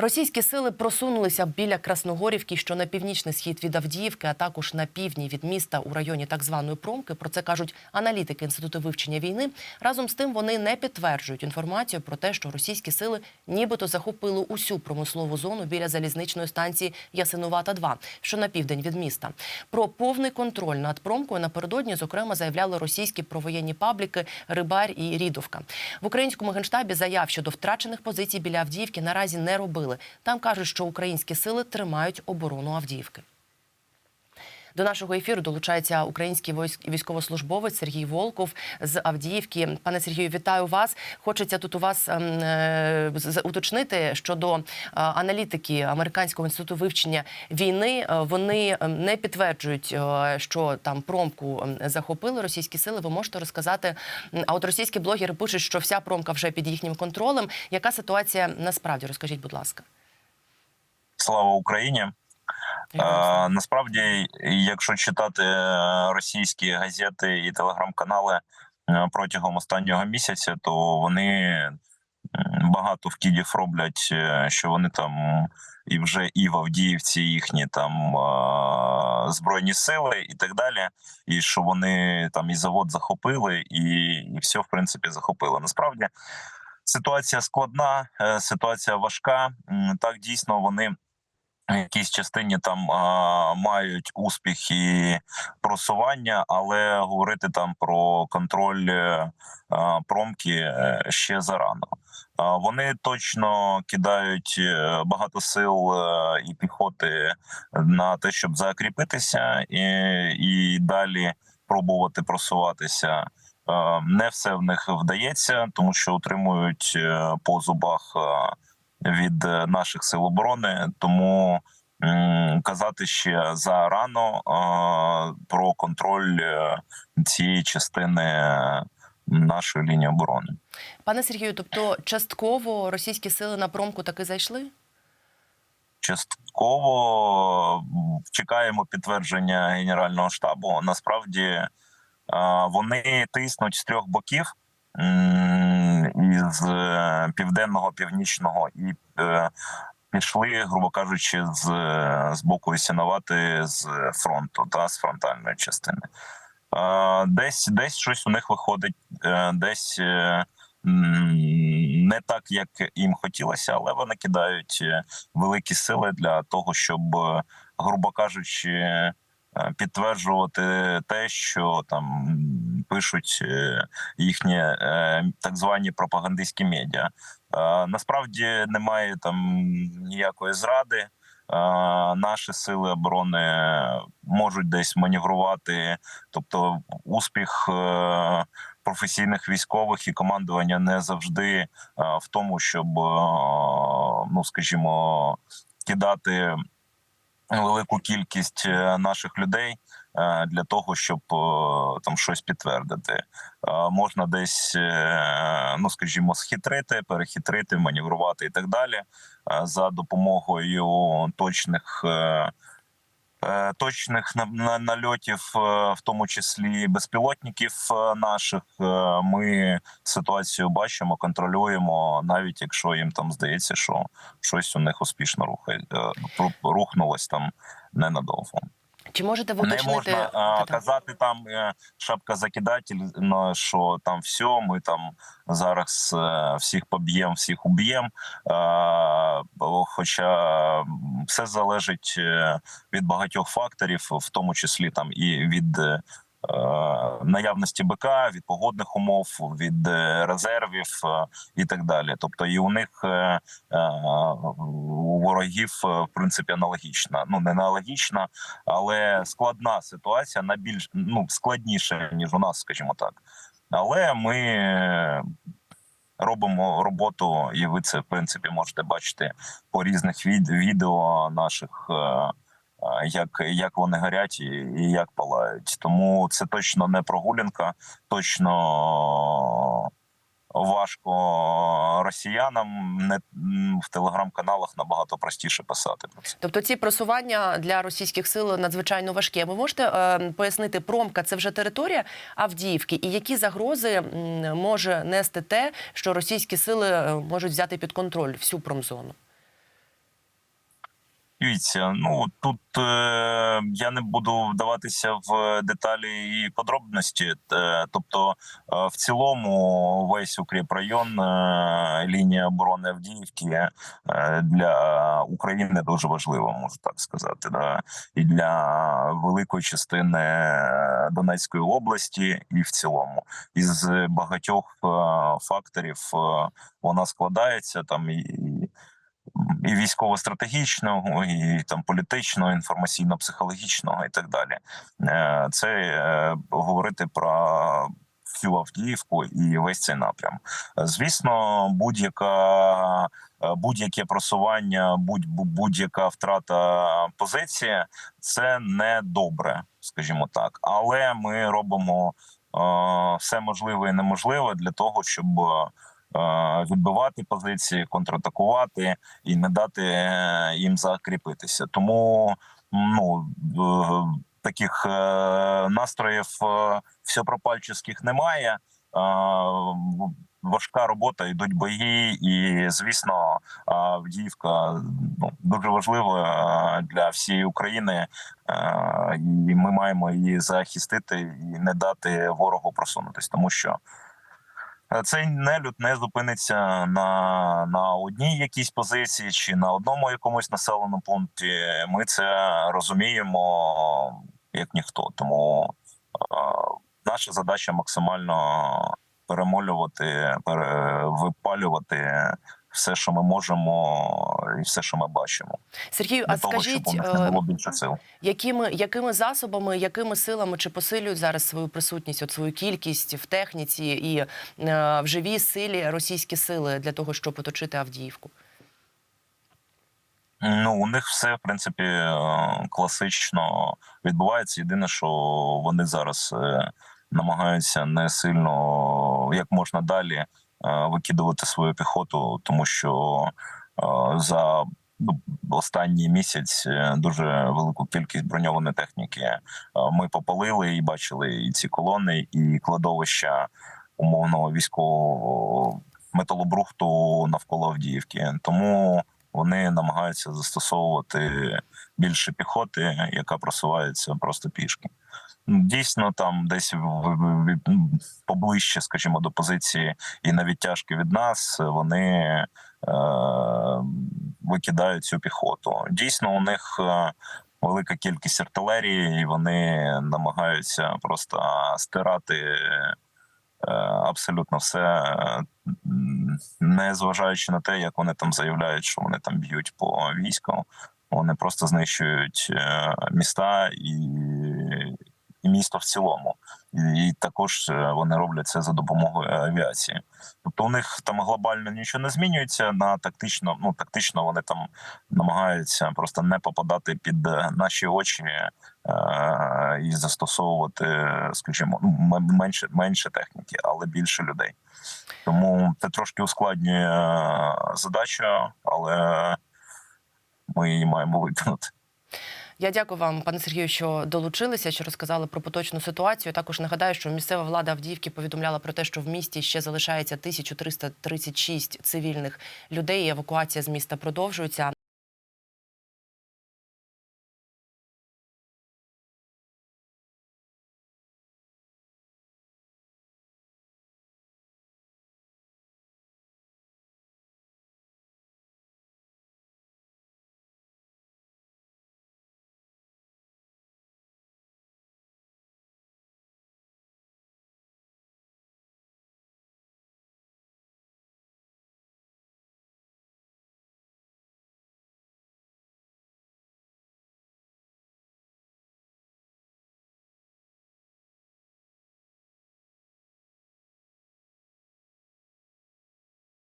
Російські сили просунулися біля Красногорівки, що на північний схід від Авдіївки, а також на півдні від міста у районі так званої Промки. Про це кажуть аналітики інституту вивчення війни. Разом з тим вони не підтверджують інформацію про те, що російські сили нібито захопили усю промислову зону біля залізничної станції Ясинувата 2 що на південь від міста. Про повний контроль над промкою напередодні, зокрема, заявляли російські провоєнні пабліки Рибар і Рідовка. В українському генштабі заяв щодо втрачених позицій біля Авдіївки наразі не робили. Там кажуть, що українські сили тримають оборону Авдіївки. До нашого ефіру долучається український військ- військовослужбовець Сергій Волков з Авдіївки. Пане Сергію, вітаю вас. Хочеться тут у вас ем, е, уточнити щодо е, аналітики американського інституту вивчення війни. Е, Вони ем, не підтверджують, що там промку ем, захопили російські сили. Ви можете розказати. А от російські блогери пишуть, що вся промка вже під їхнім контролем. Яка ситуація насправді? Розкажіть, будь ласка. Слава Україні. Е, насправді, якщо читати е, російські газети і телеграм-канали е, протягом останнього місяця, то вони багато вкидів роблять, е, що вони там і вже і в Авдіївці їхні там збройні сили і так далі, і що вони там і завод захопили, і, і все в принципі захопили. Насправді ситуація складна, ситуація важка. Так дійсно вони якійсь частині там а, мають успіх і просування, але говорити там про контроль е, а, промки е, ще зарано. А, Вони точно кидають е, багато сил і піхоти на те, щоб закріпитися і, і далі пробувати просуватися. Не все в них вдається, тому що утримують по зубах. Від е, наших сил оборони, тому казати ще зарано про контроль е, цієї частини е, нашої лінії оборони. Пане Сергію, тобто частково російські сили на промку таки зайшли? Частково чекаємо підтвердження генерального штабу. Насправді вони тиснуть з трьох боків. Із е, південного, північного і е, пішли, грубо кажучи, з, з боку Ясиновати з фронту та з фронтальної частини. Е, Десь десь щось у них виходить, е, десь е, не так, як їм хотілося, але вони кидають е, великі сили для того, щоб, е, грубо кажучи, е, підтверджувати те, що там пишуть е, їхні е, так звані пропагандистські медіа. Е, Насправді немає там ніякої зради. Е, Наші сили оборони можуть десь маневрувати, тобто успіх е, професійних військових і командування не завжди е, в тому, щоб е, ну скажімо кидати велику кількість е, наших людей е, для того, щоб е, там щось підтвердити. Можна десь, ну скажімо, схитрити, перехитрити, маневрувати і так далі за допомогою точних. Е, Точних на- на- нальотів, е, в тому числі безпілотників е, наших, ми ситуацію бачимо, контролюємо, навіть якщо їм там здається, що щось у них успішно рухає, рухнулось там ненадовго. Чи можете ви Не можна а, казати там е, шапка закидатель, ну, що там все, ми там зараз е, всіх поб'ємо, всіх уб'ємо. Хоча все залежить е, від багатьох факторів, в тому числі там і від. Е, Наявності БК, від погодних умов, від е, резервів е, і так далі. Тобто, і у них у ворогів в принципі аналогічна. Ну не аналогічна, але складна ситуація на більш ну складніша ніж у нас, скажімо так. Але ми робимо роботу, і ви це в принципі можете бачити по різних від, відео наших. Як, як вони горять і, і як палають, тому це точно не прогулянка, точно важко росіянам. Не в телеграм-каналах набагато простіше писати про це. Тобто ці просування для російських сил надзвичайно важкі. Ви можете е, пояснити, промка це вже територія Авдіївки, і які загрози може нести те, що російські сили е, можуть взяти під контроль всю промзону? Дивіться, ну тут е, я не буду вдаватися в деталі і подробності. Е, тобто, е, в цілому, весь укріпрайон, е, лінія оборони Авдіївки е, для України дуже важлива, можу так сказати. Да? І для великої частини е, Донецької області, і в цілому, із багатьох е, факторів е, вона складається там і. І військово-стратегічного, і там політичного, інформаційно-психологічного, і так далі. Е, Це е, говорити про всю Авдіївку і весь цей напрям. Звісно, будь-яка е, будь-яке просування, будь будь-яка втрата позиції це не добре, скажімо так. Але ми робимо е, все можливе і неможливе для того, щоб відбивати позиції, контратакувати і не дати е, їм закріпитися. Тому ну е, таких е, настроїв е, всепропальчих немає. Е, Важка робота, йдуть бої, і звісно, Авдіївка ну дуже важлива е, для всієї України, е, і ми маємо її захистити і не дати ворогу просунутись, тому що Е, цей нелюд не зупиниться на, на одній якійсь позиції чи на одному якомусь населеному пункті. Ми це розуміємо як ніхто. Тому е, наша задача максимально перемолювати, пере, випалювати все, що ми можемо, і все, що ми бачимо, Сергію, для а того, щоб скажіть, у не е, було більше сил. якими, якими засобами, якими силами чи посилюють зараз свою присутність, от свою кількість в техніці і е, в живій силі російські сили для того, щоб оточити Авдіївку? Ну, у них все в принципі е, класично відбувається. Єдине, що вони зараз намагаються не сильно як можна далі викидувати свою піхоту, тому що е, за останній місяць е, дуже велику кількість броньованої техніки е, ми попалили і бачили і ці колони, і кладовища умовного військового металобрухту навколо Авдіївки. Тому вони намагаються застосовувати більше піхоти, яка просувається просто пішки. Дійсно, там десь поближче, скажімо, до позиції і на відтяжки від нас вони е, викидають цю піхоту. Дійсно, у них е, велика кількість артилерії, і вони намагаються просто стирати е, абсолютно все, е, не зважаючи на те, як вони там заявляють, що вони там б'ють по війську. Вони просто знищують міста і місто в цілому. І, також е, вони роблять це за допомогою авіації. Тобто у них там глобально нічого не змінюється. На тактично, ну тактично вони там намагаються просто не попадати під е, наші очі е, і застосовувати, скажімо, ну, менше менше техніки, але більше людей. Тому це трошки ускладнює е, задачу, але ми її маємо виконати. Я дякую вам, пане Сергію, що долучилися, що розказали про поточну ситуацію. Також нагадаю, що місцева влада Авдіївки повідомляла про те, що в місті ще залишається 1336 цивільних людей. і Евакуація з міста продовжується.